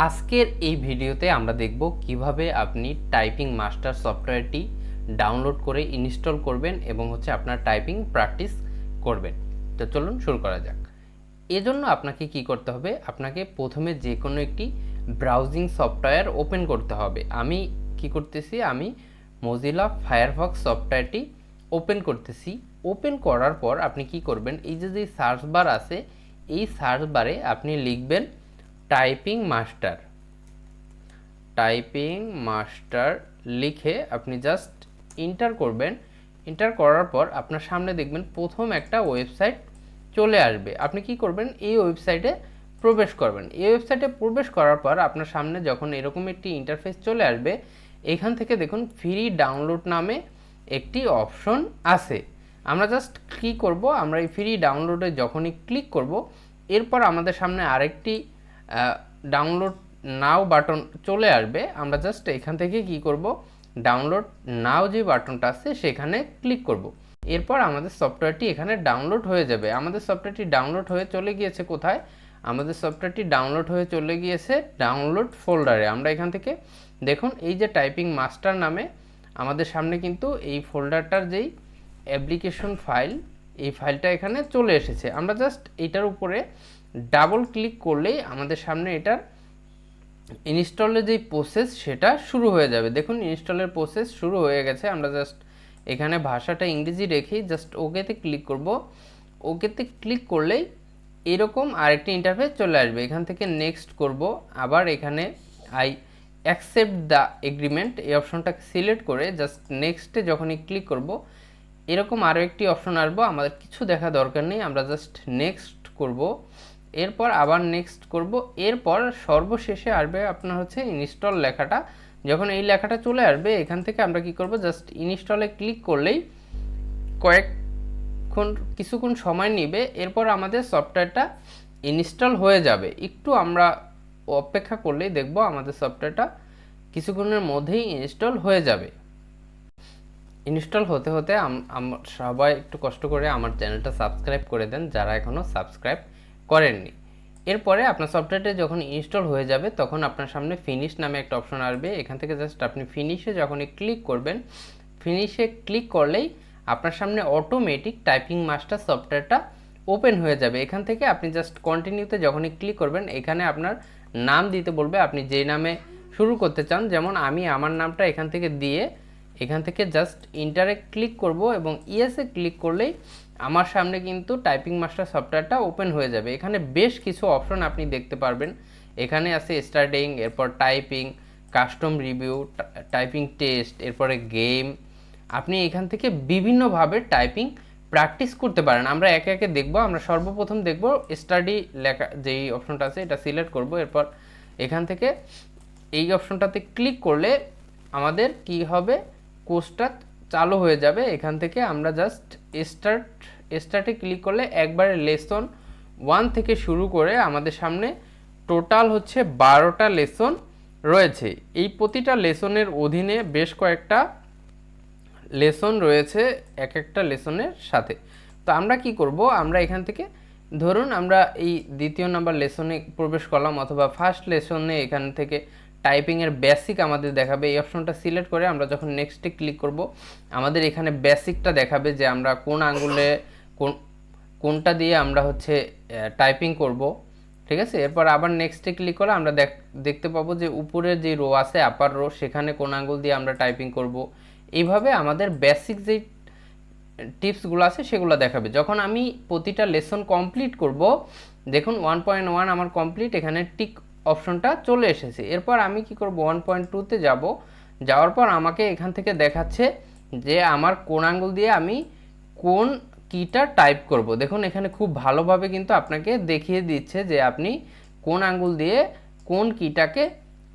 আজকের এই ভিডিওতে আমরা দেখব কীভাবে আপনি টাইপিং মাস্টার সফটওয়্যারটি ডাউনলোড করে ইনস্টল করবেন এবং হচ্ছে আপনার টাইপিং প্র্যাকটিস করবেন। তো চলুন শুরু করা যাক। এজন্য আপনাকে কি করতে হবে? আপনাকে প্রথমে যে কোনো একটি ব্রাউজিং সফটওয়্যার ওপেন করতে হবে। আমি কি করতেছি? আমি মজিলা ফায়ারফক্স সফটওয়্যারটি ওপেন করতেছি। ওপেন করার পর আপনি কি করবেন? এই যে যে সার্চ বার আছে, এই সার্চ বারে আপনি লিখবেন টাইপিং মাস্টার। টাইপিং মাস্টার লিখে আপনি জাস্ট ইন্টার করবেন। ইন্টার করার পর আপনার সামনে দেখবেন প্রথম একটা ওয়েবসাইট চলে আসবে। আপনি কি করবেন? এই ওয়েবসাইটে প্রবেশ করবেন। এই ওয়েবসাইটে প্রবেশ করার পর আপনার সামনে যখন এরকম একটি ইন্টারফেস চলে আসবে, এখান থেকে দেখুন ফ্রি ডাউনলোড নামে একটি অপশন আছে। আমরা জাস্ট কী করব? আমরা এই ফ্রি ডাউনলোডে যখনই ক্লিক করব, এরপর আমাদের সামনে আরেকটি ডাউনলোড নাও বাটন চলে আসবে। আমরা জাস্ট এখান থেকে কি করব? ডাউনলোড নাও যে বাটনটা আছে, সেখানে ক্লিক করব। এরপর আমাদের সফটওয়্যারটি এখানে ডাউনলোড হয়ে যাবে। আমাদের সফটওয়্যারটি ডাউনলোড হয়ে চলে গিয়েছে কোথায়? আমাদের সফটওয়্যারটি ডাউনলোড হয়ে চলে গিয়েছে ডাউনলোড ফোল্ডারে আমরা এখান থেকে দেখুন, এই যে টাইপিং মাস্টার নামে আমাদের সামনে কিন্তু এই ফোল্ডারটার যেই অ্যাপ্লিকেশন ফাইল এই ফাইলটা এখানে চলে এসেছে। আমরা জাস্ট এটার উপরে ডাবল ক্লিক করলেই আমাদের সামনে এটার ইনস্টলের যেই প্রসেস সেটা শুরু হয়ে যাবে। দেখুন ইনস্টলের প্রসেস শুরু হয়ে গেছে। আমরা জাস্ট এখানে ভাষাটা ইংরেজি রেখেই জাস্ট ওকেতে ক্লিক করব। ওকেতে ক্লিক করলেই এরকম আরেকটি ইন্টারফেস চলে আসবে। এখান থেকে নেক্সট করব। আবার এখানে আই অ্যাকসেপ্ট দ্য এগ্রিমেন্ট এই অপশনটাকে সিলেক্ট করে জাস্ট নেক্সটে যখনই ক্লিক করব এরকম আরও একটি অপশন আসব আমাদের কিছু দেখা দরকার নেই, আমরা জাস্ট নেক্সট করব। এরপর আবার নেক্সট করব, এরপর সর্বশেষে আসবে আপনার হচ্ছে ইনস্টল লেখাটা। যখন এই লেখাটা চলে আসবে, এখান থেকে আমরা কি করব জাস্ট ইনস্টলে ক্লিক করলেই কয়েকক্ষণ, কিছুক্ষণ সময় নিবে, এরপর আমাদের সফটওয়্যারটা ইনস্টল হয়ে যাবে। একটু আমরা অপেক্ষা করলেই দেখব আমাদের সফটওয়্যারটা কিছুক্ষণের মধ্যেই ইনস্টল হয়ে যাবে। ইনস্টল হতে হতে সবাই একটু কষ্ট করে আমার চ্যানেলটা সাবস্ক্রাইব করে দেন, যারা এখনও সাবস্ক্রাইব করেননি। এরপরে আপনার সফটওয়্যারটা যখন ইনস্টল হয়ে যাবে, তখন আপনার সামনে ফিনিশ নামে একটা অপশন আসবে। এখান থেকে জাস্ট আপনি ফিনিশে যখনই ক্লিক করবেন ফিনিশে ক্লিক করলেই আপনার সামনে অটোমেটিক টাইপিং মাস্টার সফটওয়্যারটা ওপেন হয়ে যাবে। এখান থেকে আপনি জাস্ট কন্টিনিউতে যখনই ক্লিক করবেন, এখানে আপনার নাম দিতে বলবে। আপনি যে নামে শুরু করতে চান, যেমন আমি আমার নামটা এখান থেকে দিয়ে এখান থেকে জাস্ট ইন্টারে ক্লিক করব এবং ইএসএ ক্লিক করলেই আমার সামনে কিন্তু টাইপিং মাস্টার সফটওয়্যারটা ওপেন হয়ে যাবে। এখানে বেশ কিছু অপশন আপনি দেখতে পারবেন। এখানে আছে স্টার্টিং এরপর typing custom review typing test এরপরে গেম আপনি এখান থেকে বিভিন্নভাবে টাইপিং প্র্যাকটিস করতে পারেন। আমরা একে একে দেখব, আমরা সর্বপ্রথম দেখব স্টাডি লেখা, যেই অপশনটা আছে এটা সিলেক্ট করব। এরপর এখান থেকে এই অপশনটাতে ক্লিক করলে আমাদের কি হবে? কোর্সটা চালু হয়ে যাবে। এখান থেকে আমরা জাস্ট স্টার্ট স্টার্টে ক্লিক করলে একবারে লেসন ওয়ান থেকে শুরু করে আমাদের সামনে টোটাল হচ্ছে বারোটা লেসন রয়েছে। এই প্রতিটা লেসনের অধীনে বেশ কয়েকটা লেসন রয়েছে এক একটা লেসনের সাথে। তো আমরা কি করব? আমরা এখান থেকে ধরুন আমরা এই দ্বিতীয় নাম্বার লেসনে প্রবেশ করলাম অথবা ফার্স্ট লেসনে এখান থেকে টাইপিংয়ের বেসিক আমাদের দেখাবে। এই অপশনটা সিলেক্ট করে আমরা যখন নেক্সটে ক্লিক করব, আমাদের এখানে বেসিকটা দেখাবে যে আমরা কোন আঙ্গুলে কোন, কোনটা দিয়ে আমরা হচ্ছে টাইপিং করব। ঠিক আছে? এরপর আবার নেক্সটে ক্লিক করে আমরা দেখতে পাবো যে উপরের যে রো আছে আপার রো সেখানে কোন আঙ্গুল দিয়ে আমরা টাইপিং করব। এইভাবে আমাদের বেসিক যেই টিপসগুলো আছে, সেগুলো দেখাবে। যখন আমি প্রতিটা লেসন কমপ্লিট করব, দেখুন ওয়ান পয়েন্ট ওয়ান আমার কমপ্লিট এখানে টিক অপশনটা চলে এসেছে। এরপর আমি কি করব? ওয়ান পয়েন্ট টুতে যাব। যাওয়ার পর আমাকে এখান থেকে দেখাচ্ছে যে আমার কোন আঙ্গুল দিয়ে আমি কোন কিটা টাইপ করব। দেখুন, এখানে খুব ভালোভাবে কিন্তু আপনাকে দেখিয়ে দিচ্ছে যে আপনি কোন আঙ্গুল দিয়ে কোন কিটাকে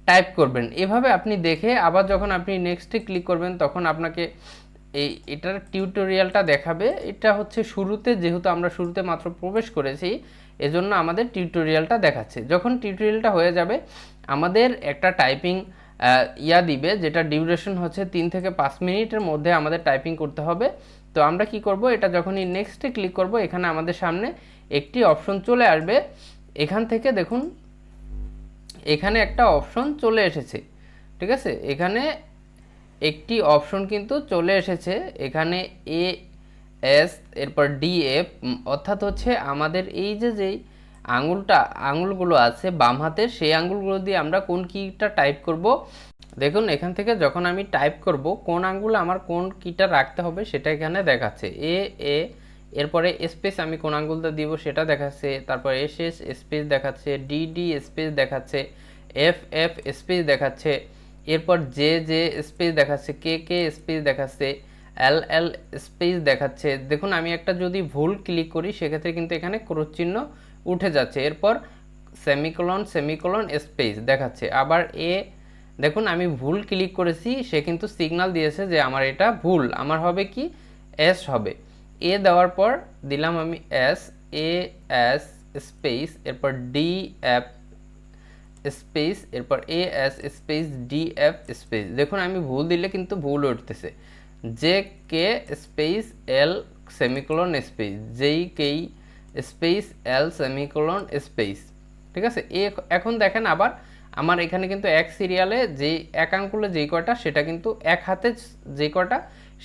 টাইপ করবেন। এভাবে আপনি দেখে আবার যখন আপনি নেক্সটে ক্লিক করবেন, তখন আপনাকে এই এটার টিউটোরিয়ালটা দেখাবে। এটা হচ্ছে শুরুতে, যেহেতু আমরা শুরুতে মাত্র প্রবেশ করেছি এজন্য আমাদের টিউটোরিয়ালটা দেখাচ্ছে। যখন টিউটোরিয়ালটা হয়ে যাবে, আমাদের একটা টাইপিং ইয়া দিবে, যেটা ডিউরেশন হচ্ছে তিন থেকে পাঁচ মিনিটের মধ্যে আমাদের টাইপিং করতে হবে। তো আমরা কি করব? এটা যখনই নেক্সটে ক্লিক করব, এখানে আমাদের সামনে একটি অপশন চলে আসবে। এখান থেকে দেখুন, এখানে একটা অপশন চলে এসেছে, ঠিক আছে? এখানে একটি অপশন কিন্তু চলে এসেছে। এখানে এ এস, এরপর ডি, এফ অর্থাৎ হচ্ছে আমাদের এই যে যেই আঙুলটা, আঙুলগুলো আছে বাম হাতের সেই আঙুলগুলো দিয়ে আমরা কোন কিটা টাইপ করব? দেখুন, এখান থেকে যখন আমি টাইপ করব, কোন আঙ্গুল আমার কোন কিটা রাখতে হবে সেটা এখানে দেখাচ্ছে। এ এ, এরপরে স্পেস আমি কোন আঙ্গুলটা দিব সেটা দেখাচ্ছে, তারপর এস এস স্পেস দেখাচ্ছে, ডি ডি স্পেস দেখাচ্ছে, এফ এফ স্পেস দেখাচ্ছে, এরপর জে জে স্পেস দেখাচ্ছে, কে কে স্পেস দেখাচ্ছে এল এল স্পেস দেখাচ্ছে। দেখুন, আমি একটা যদি ভুল ক্লিক করি, সেক্ষেত্রে কিন্তু এখানে ক্রোশ চিহ্ন উঠে যাচ্ছে। এরপর সেমিকোলন সেমিকোলন স্পেস দেখাচ্ছে। আবার এ দেখুন, আমি ভুল ক্লিক করেছি, সে কিন্তু সিগনাল দিয়েছে যে আমার এটা ভুল। আমার হবে কি? এস হবে। এ দেওয়ার পর দিলাম আমি এস এ এস স্পেস এরপর ডি এফ স্পেস এরপর A S space D F space দেখুন, আমি ভুল দিলে কিন্তু ভুল উঠতেছে। J K space L semicolon space J K space এল সেমিকোলন স্পেস। ঠিক আছে? এখন দেখেন আবার আমার এখানে কিন্তু এক সিরিয়ালে যেই এক আঙ্কুলে যেই কয়টা, সেটা কিন্তু এক হাতে যে কয়টা,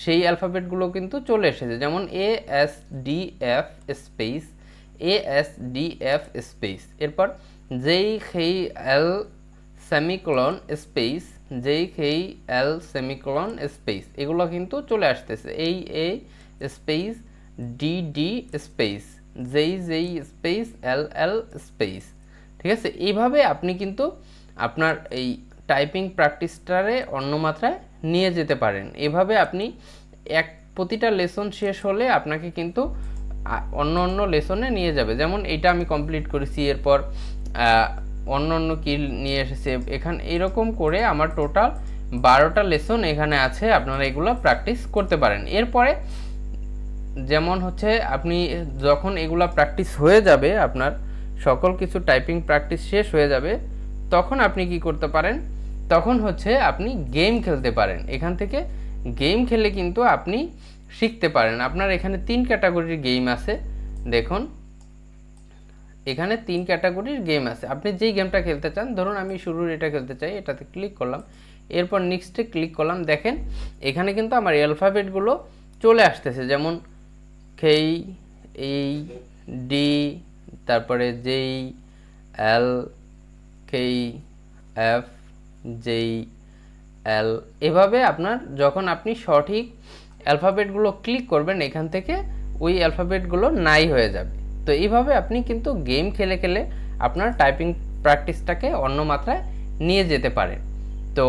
সেই অ্যালফাবেটগুলো কিন্তু চলে এসেছে। যেমন A S D F space, A S D F space. এরপর যেই খেই এল সেমিকোলন স্পেস যেই খেই এল সেমিকোলন স্পেস, এগুলো কিন্তু চলে আসতেছে। এই A space, D D space, J J space, L L space. ঠিক আছে? এইভাবে আপনি কিন্তু আপনার এই টাইপিং প্র্যাকটিসটারে অন্য মাত্রায় নিয়ে যেতে পারেন। এভাবে আপনি এক, প্রতিটা লেসন শেষ হলে আপনাকে কিন্তু অন্য অন্য লেসনে নিয়ে যাবে। যেমন এটা আমি কমপ্লিট করেছি, এরপর অন্য অন্য কি নিয়ে এসেছে। এখানে এরকম করে আমার টোটাল বারোটা লেসন এখানে আছে, আপনারা এগুলো প্র্যাকটিস করতে পারেন। এরপরে যেমন হচ্ছে, আপনি যখন এগুলা প্র্যাকটিস হয়ে যাবে, আপনার সকল কিছু টাইপিং প্র্যাকটিস শেষ হয়ে যাবে, তখন আপনি কি করতে পারেন? তখন হচ্ছে আপনি গেম খেলতে পারেন। এখান থেকে গেম খেলে কিন্তু আপনি শিখতে পারেন। আপনার এখানে তিন ক্যাটাগরির গেম আছে। দেখুন এখানে তিন ক্যাটাগরির গেম আছে। আপনি যেই গেমটা খেলতে চান, ধরুন আমি শুরুর এটা খেলতে চাই, এটাতে ক্লিক করলাম। এরপর নেক্সটে ক্লিক করলাম, দেখেন এখানে কিন্তু আমার অ্যালফাবেটগুলো চলে আসতেছে। যেমন খেই, এই, ডি, তারপরে যেই, এল কেই এফ, যেই, এল। এভাবে আপনার যখন আপনি সঠিক অ্যালফাবেটগুলো ক্লিক করবেন, এখান থেকে ওই অ্যালফাবেটগুলো নাই হয়ে যাবে। তো এইভাবে আপনি কিন্তু গেম খেলে খেলে আপনার টাইপিং প্র্যাকটিসটাকে অন্য মাত্রায় নিয়ে যেতে পারেন। তো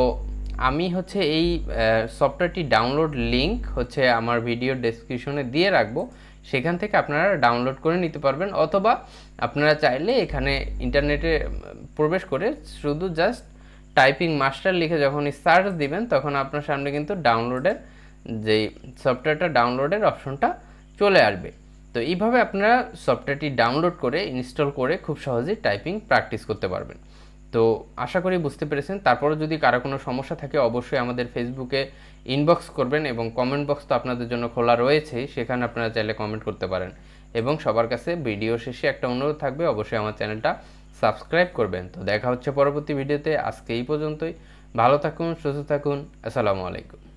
আমি হচ্ছে এই সফটওয়্যারটি ডাউনলোড লিংক হচ্ছে আমার ভিডিও ডেসক্রিপশনে দিয়ে রাখব। সেখান থেকে আপনারা ডাউনলোড করে নিতে পারবেন অথবা আপনারা চাইলে এখানে ইন্টারনেটে প্রবেশ করে শুধু জাস্ট টাইপিং মাস্টার লিখে যখন সার্চ দিবেন, তখন আপনার সামনে কিন্তু ডাউনলোডের যেই সফটওয়্যারটা ডাউনলোডের অপশনটা চলে আসবে। তো এইভাবে আপনারা সফটওয়্যারটি ডাউনলোড করে ইনস্টল করে খুব সহজেই টাইপিং প্র্যাকটিস করতে পারবেন। তো আশা করি বুঝতে পেরেছেন। তারপরে যদি কারও কোনো সমস্যা থাকে, অবশ্যই আমাদের ফেসবুকে ইনবক্স করবেন এবং কমেন্ট বক্স তো আপনাদের জন্য খোলা রয়েছেই সেখানে আপনারা চাইলে কমেন্ট করতে পারেন। এবং সবার কাছে ভিডিও শেষে একটা অনুরোধ থাকবে, অবশ্যই আমার চ্যানেলটা সাবস্ক্রাইব করবেন। তো দেখা হচ্ছে পরবর্তী ভিডিওতে আজকে এই পর্যন্তই। ভালো থাকুন, সুস্থ থাকুন। আসসালামু আলাইকুম।